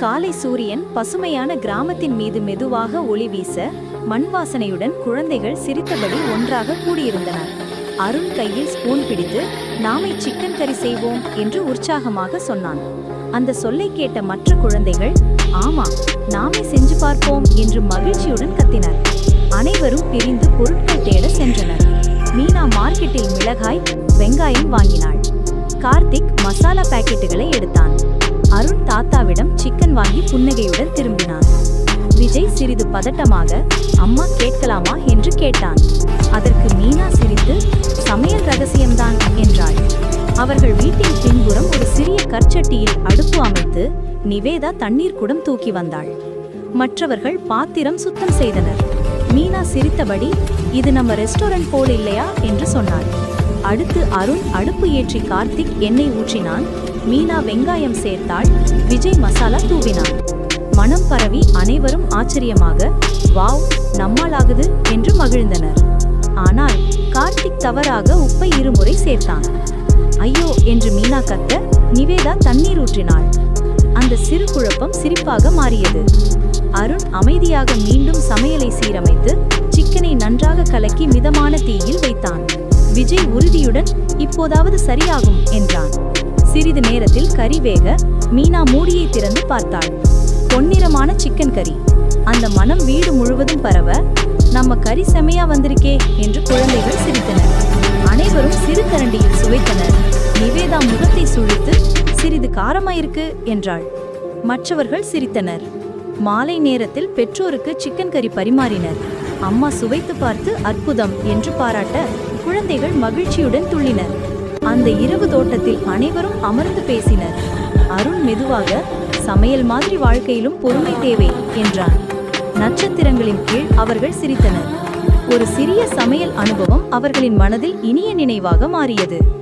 காலை சூரியன் பசுமையான கிராமத்தின் மீது மெதுவாக ஒளி வீச மண் வாசனையுடன் குழந்தைகள் சிரித்தபடி ஒன்றாக கூடியிருந்தனர். அருண் கையில் ஸ்பூன் பிடித்து நாமே சிக்கன் கறி செய்வோம் என்று உற்சாகமாக சொன்னான். அந்த சொல்லை கேட்ட மற்ற குழந்தைகள் ஆமா நாமே செஞ்சு பார்ப்போம் என்று மகிழ்ச்சியுடன் கத்தினர். அனைவரும் பிரிந்து பொருட்கள் தேட சென்றனர். மீனா மார்க்கெட்டில் மிளகாய் வெங்காயம் வாங்கினாள். மசாலா பாக்கெட்டுகளை எடுத்தான். அருண் தாத்தாவிடம் சிக்கன் வாங்கி புன்னகையுடன் திரும்பினான். விஜய் சிறிது பதட்டமாக அம்மா கேட்கலாமா? என்று கேட்டான். அதற்கு மீனா சிரித்து சமையல் ரகசியம்தான் என்றாள். அவர்கள் வீட்டின் பின்புறம் ஒரு சிறிய கற்சட்டியில் அடுப்பு அமைத்து நிவேதா தண்ணீர் குடம் தூக்கி வந்தாள். மற்றவர்கள் பாத்திரம் சுத்தம் செய்தனர். மீனா சிரித்தபடி இது நம்ம ரெஸ்டாரண்ட் போல் இல்லையா? என்று சொன்னாள். அடுத்து அருண் அடுப்பு ஏற்றி கார்த்திக் எண்ணெய் ஊற்றினான். மீனா வெங்காயம் சேர்த்தாள். விஜய் மசாலா தூவினான். மனம் பரவி அனைவரும் ஆச்சரியமாக வாவ் நம்மாலாகுது என்று மகிழ்ந்தனர். ஆனால் கார்த்திக் தவறாக உப்பை இருமுறை சேர்த்தான். ஐயோ என்று மீனா கத்த நிவேதா தண்ணீர் ஊற்றினாள். அந்த சிறு குழப்பம் சிரிப்பாக மாறியது. அருண் அமைதியாக மீண்டும் சமையலை சீரமைத்து சிக்கனை நன்றாக கலக்கி மிதமான தீயில் வைத்தான். உறுதியுடன் இப்போதாவது சரியாகும் என்றான். சிறிது நேரத்தில் கறி வேக மீனா மூடியை திறந்து பார்த்தாள். பொன்னிறமான சிக்கன் கறி. அந்த மனம் வீடு முழுவதும் பரவ நம்ம கறி செமையா வந்திருக்கே என்று குழந்தைகள் சிரித்தனர். அனைவரும் சிறு கரண்டியில் சுவைத்தனர். நிவேதா முகத்தை சுழித்து சிறிது காரமாயிருக்கு என்றாள். மற்றவர்கள் சிரித்தனர். மாலை நேரத்தில் பெற்றோருக்கு சிக்கன் கறி பரிமாறினர். அம்மா சுவைத்து பார்த்து அற்புதம் என்று பாராட்ட குழந்தைகள் மகிழ்ச்சியுடன் துள்ளினர். அந்த இரவு தோட்டத்தில் அனைவரும் அமர்ந்து பேசினர். அருண் மெதுவாக சமையல் மாதிரி வாழ்க்கையிலும் பொறுமை தேவை என்றான். நட்சத்திரங்களின் கீழ் அவர்கள் சிரித்தனர். ஒரு சிறிய சமையல் அனுபவம் அவர்களின் மனதில் இனிய நினைவாக மாறியது.